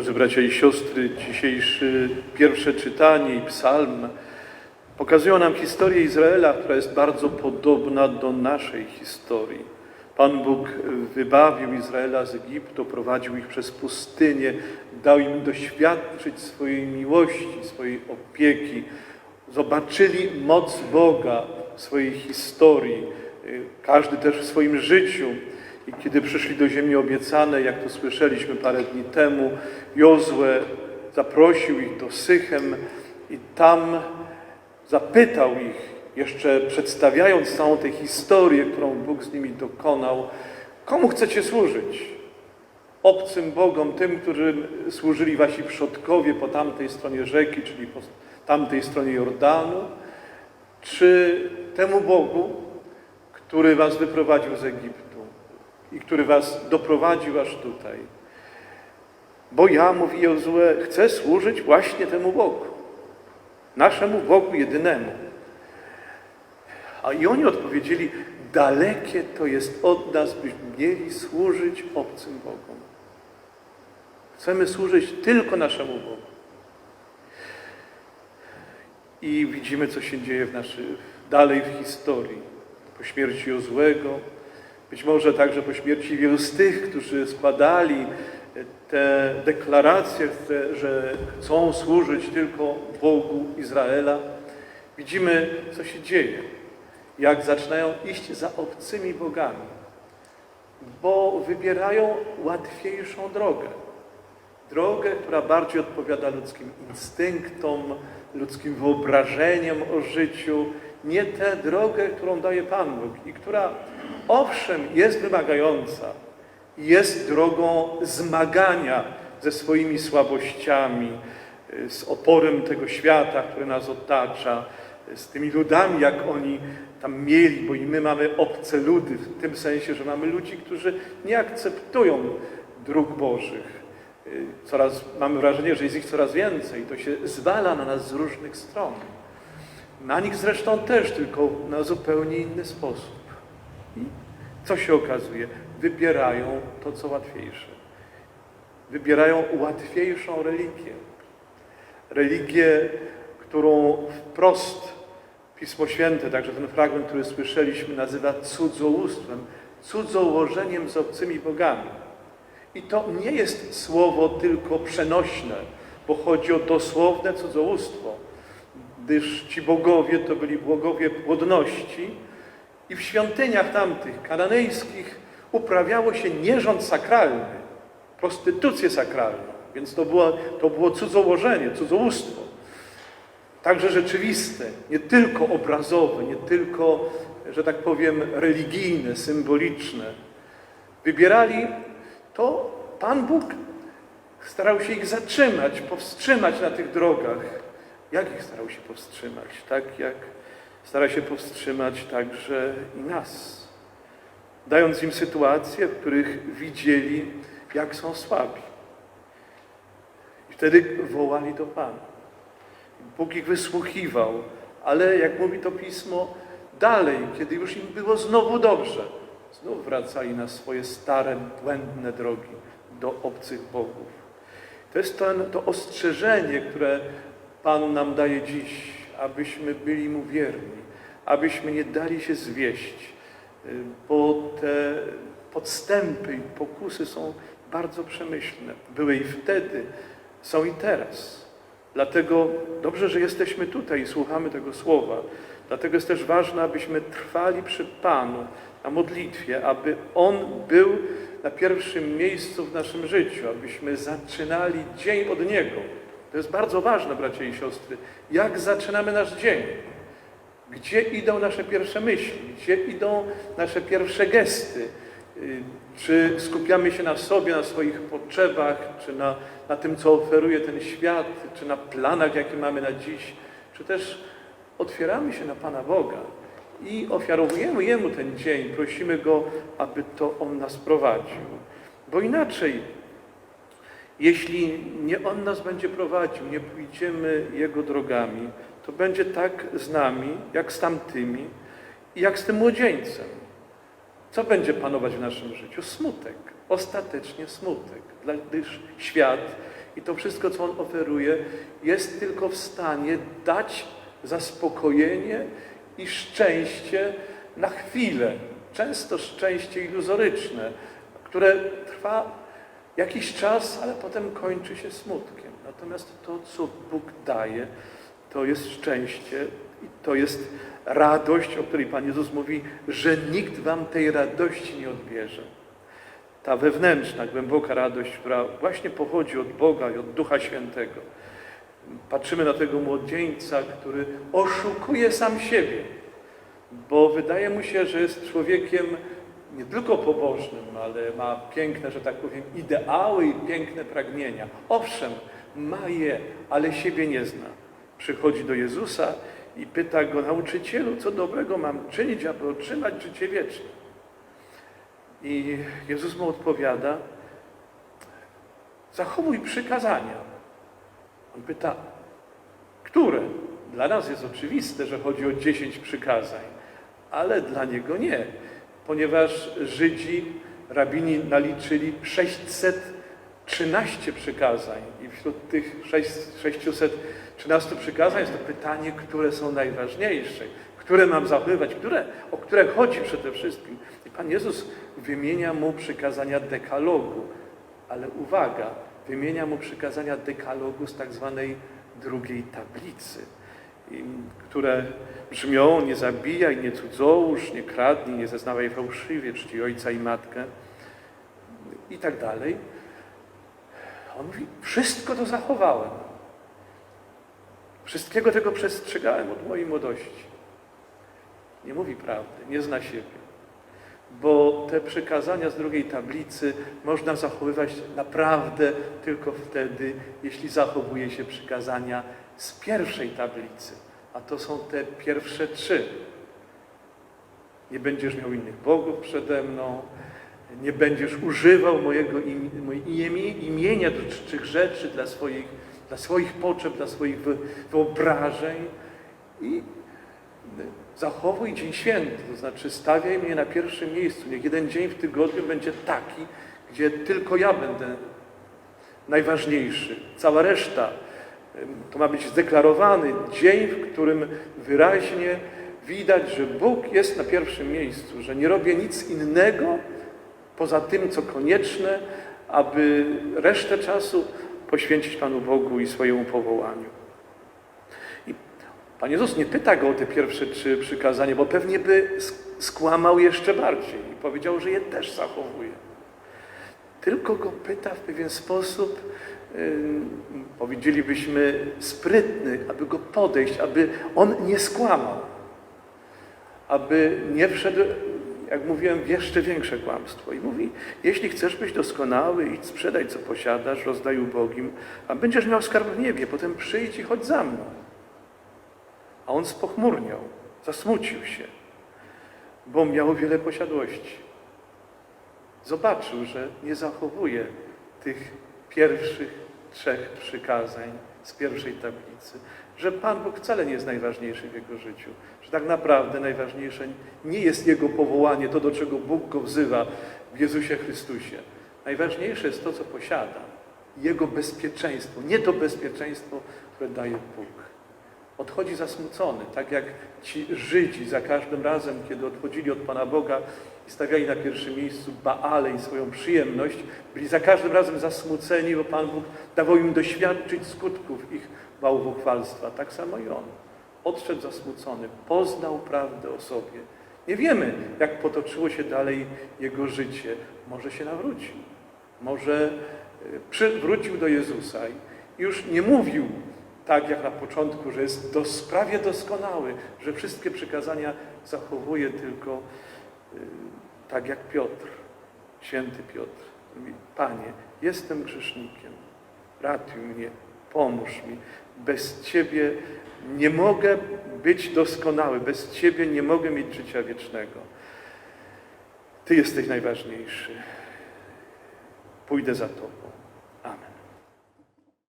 Drodzy bracia i siostry, dzisiejsze pierwsze czytanie i psalm pokazują nam historię Izraela, która jest bardzo podobna do naszej historii. Pan Bóg wybawił Izraela z Egiptu, prowadził ich przez pustynię, dał im doświadczyć swojej miłości, swojej opieki. Zobaczyli moc Boga w swojej historii, każdy też w swoim życiu. I kiedy przyszli do ziemi obiecanej, jak to słyszeliśmy parę dni temu, Jozue zaprosił ich do Sychem i tam zapytał ich, jeszcze przedstawiając całą tę historię, którą Bóg z nimi dokonał, komu chcecie służyć? Obcym Bogom, tym, którym służyli wasi przodkowie po tamtej stronie rzeki, czyli po tamtej stronie Jordanu, czy temu Bogu, który was wyprowadził z Egiptu i który was doprowadził aż tutaj? Bo ja, mówi Jozue, chcę służyć właśnie temu Bogu, naszemu Bogu jedynemu. A i oni odpowiedzieli, dalekie to jest od nas, byśmy mieli służyć obcym Bogom. Chcemy służyć tylko naszemu Bogu. I widzimy, co się dzieje w naszych, dalej w historii. Po śmierci Jozłego, być może także po śmierci wielu z tych, którzy składali te deklaracje, że chcą służyć tylko Bogu Izraela. Widzimy, co się dzieje jak zaczynają iść za obcymi bogami, bo wybierają łatwiejszą drogę. Drogę, która bardziej odpowiada ludzkim instynktom, ludzkim wyobrażeniom o życiu, nie tę drogę, którą daje Pan Bóg i która owszem jest wymagająca, jest drogą zmagania ze swoimi słabościami, z oporem tego świata, który nas otacza, z tymi ludami, jak oni tam mieli, bo i my mamy obce ludy, w tym sensie, że mamy ludzi, którzy nie akceptują dróg Bożych. Coraz, mamy wrażenie, że jest ich coraz więcej. To się zwala na nas z różnych stron. Na nich zresztą też, tylko na zupełnie inny sposób. I co się okazuje? Wybierają to, co łatwiejsze. Wybierają łatwiejszą religię. Religię, którą wprost Pismo Święte, także ten fragment, który słyszeliśmy, nazywa cudzołóstwem, cudzołożeniem z obcymi bogami. I to nie jest słowo tylko przenośne, bo chodzi o dosłowne cudzołóstwo, gdyż ci bogowie to byli bogowie płodności i w świątyniach tamtych kananejskich uprawiało się nierząd sakralny, prostytucję sakralną, więc to było, to było cudzołożenie, cudzołóstwo także rzeczywiste, nie tylko obrazowe, nie tylko, że tak powiem, religijne, symboliczne. Wybierali to, Pan Bóg starał się ich zatrzymać, powstrzymać na tych drogach. Jak ich starał się powstrzymać? Tak jak stara się powstrzymać także i nas, dając im sytuacje, w których widzieli, jak są słabi. I wtedy wołali do Pana. Bóg ich wysłuchiwał, ale jak mówi to pismo, dalej, kiedy już im było znowu dobrze, znów wracali na swoje stare, błędne drogi do obcych bogów. To jest to, to ostrzeżenie, które Pan nam daje dziś, abyśmy byli Mu wierni, abyśmy nie dali się zwieść, bo te podstępy i pokusy są bardzo przemyślne. Były i wtedy, są i teraz. Dlatego dobrze, że jesteśmy tutaj i słuchamy tego słowa. Dlatego jest też ważne, abyśmy trwali przy Panu na modlitwie, aby On był na pierwszym miejscu w naszym życiu, abyśmy zaczynali dzień od Niego. To jest bardzo ważne, bracia i siostry. Jak zaczynamy nasz dzień? Gdzie idą nasze pierwsze myśli? Gdzie idą nasze pierwsze gesty? Czy skupiamy się na sobie, na swoich potrzebach, czy na, na tym, co oferuje ten świat, czy na planach, jakie mamy na dziś, czy też otwieramy się na Pana Boga i ofiarowujemy Jemu ten dzień, prosimy Go, aby to On nas prowadził. Bo inaczej, jeśli nie On nas będzie prowadził, nie pójdziemy Jego drogami, to będzie tak z nami, jak z tamtymi jak z tym młodzieńcem. Co będzie panować w naszym życiu? Smutek. Ostatecznie smutek. Gdyż świat I to wszystko, co On oferuje, jest tylko w stanie dać zaspokojenie i szczęście na chwilę. Często szczęście iluzoryczne, które trwa jakiś czas, ale potem kończy się smutkiem. Natomiast to, co Bóg daje, to jest szczęście i to jest radość, o której Pan Jezus mówi, że nikt wam tej radości nie odbierze. Ta wewnętrzna, głęboka radość, która właśnie pochodzi od Boga i od Ducha Świętego. Patrzymy na tego młodzieńca, który oszukuje sam siebie, bo wydaje mu się, że jest człowiekiem nie tylko pobożnym, ale ma piękne, że tak powiem, ideały i piękne pragnienia. Owszem, ma je, ale siebie nie zna. Przychodzi do Jezusa i pyta go, nauczycielu, co dobrego mam czynić, aby otrzymać życie wieczne. I Jezus mu odpowiada, zachowuj przykazania. On pyta, które? Dla nas jest oczywiste, że chodzi o dziesięć przykazań, ale dla niego nie, ponieważ Żydzi, rabini naliczyli 613 przykazań i wśród tych 613 przykazań jest to pytanie, które są najważniejsze, które mam zachowywać, które, o które chodzi przede wszystkim. I Pan Jezus wymienia mu przykazania dekalogu, ale uwaga, wymienia mu przykazania dekalogu z tak zwanej drugiej tablicy, które brzmią nie zabijaj, nie cudzołóż, nie kradnij, nie zeznawaj fałszywie, czci ojca i matkę i tak dalej. On mówi, wszystko to zachowałem. Wszystkiego tego przestrzegałem od mojej młodości. Nie mówi prawdy, nie zna siebie. Bo te przykazania z drugiej tablicy można zachowywać naprawdę tylko wtedy, jeśli zachowuje się przykazania z pierwszej tablicy. A to są te pierwsze trzy. Nie będziesz miał innych bogów przede mną, nie będziesz używał mojego imienia do czczych rzeczy dla swoich, dla swoich potrzeb, dla swoich wyobrażeń i zachowuj dzień święty, to znaczy stawiaj mnie na pierwszym miejscu. Niech jeden dzień w tygodniu będzie taki, gdzie tylko ja będę najważniejszy. Cała reszta to ma być zdeklarowany dzień, w którym wyraźnie widać, że Bóg jest na pierwszym miejscu, że nie robię nic innego poza tym, co konieczne, aby resztę czasu poświęcić Panu Bogu i swojemu powołaniu. Pan Jezus nie pyta go o te pierwsze trzy przykazania, bo pewnie by skłamał jeszcze bardziej i powiedział, że je też zachowuje. Tylko go pyta w pewien sposób, powiedzielibyśmy, sprytny, aby go podejść, aby on nie skłamał, aby nie wszedł jak mówiłem, w jeszcze większe kłamstwo. I mówi, jeśli chcesz być doskonały, idź sprzedaj, co posiadasz, rozdaj ubogim, a będziesz miał skarb w niebie, potem przyjdź i chodź za mną. A on spochmurniał, zasmucił się, bo miał wiele posiadłości. Zobaczył, że nie zachowuje tych pierwszych trzech przykazań z pierwszej tablicy, że Pan Bóg wcale nie jest najważniejszy w jego życiu, że tak naprawdę najważniejsze nie jest jego powołanie, to do czego Bóg go wzywa w Jezusie Chrystusie. Najważniejsze jest to, co posiada, jego bezpieczeństwo, nie to bezpieczeństwo, które daje Bóg. Odchodzi zasmucony, tak jak ci Żydzi za każdym razem, kiedy odchodzili od Pana Boga i stawiali na pierwszym miejscu Baale i swoją przyjemność, byli za każdym razem zasmuceni, bo Pan Bóg dawał im doświadczyć skutków ich bałwochwalstwa. Tak samo i on. Odszedł zasmucony, poznał prawdę o sobie. Nie wiemy, jak potoczyło się dalej jego życie. Może się nawrócił, może wrócił do Jezusa i już nie mówił tak jak na początku, że jest dos, prawie doskonały, że wszystkie przykazania zachowuje tylko y, tak jak Piotr, święty Piotr. Mówi, Panie, jestem grzesznikiem, ratuj mnie, pomóż mi. Bez Ciebie nie mogę być doskonały, bez Ciebie nie mogę mieć życia wiecznego. Ty jesteś najważniejszy. Pójdę za Tobą.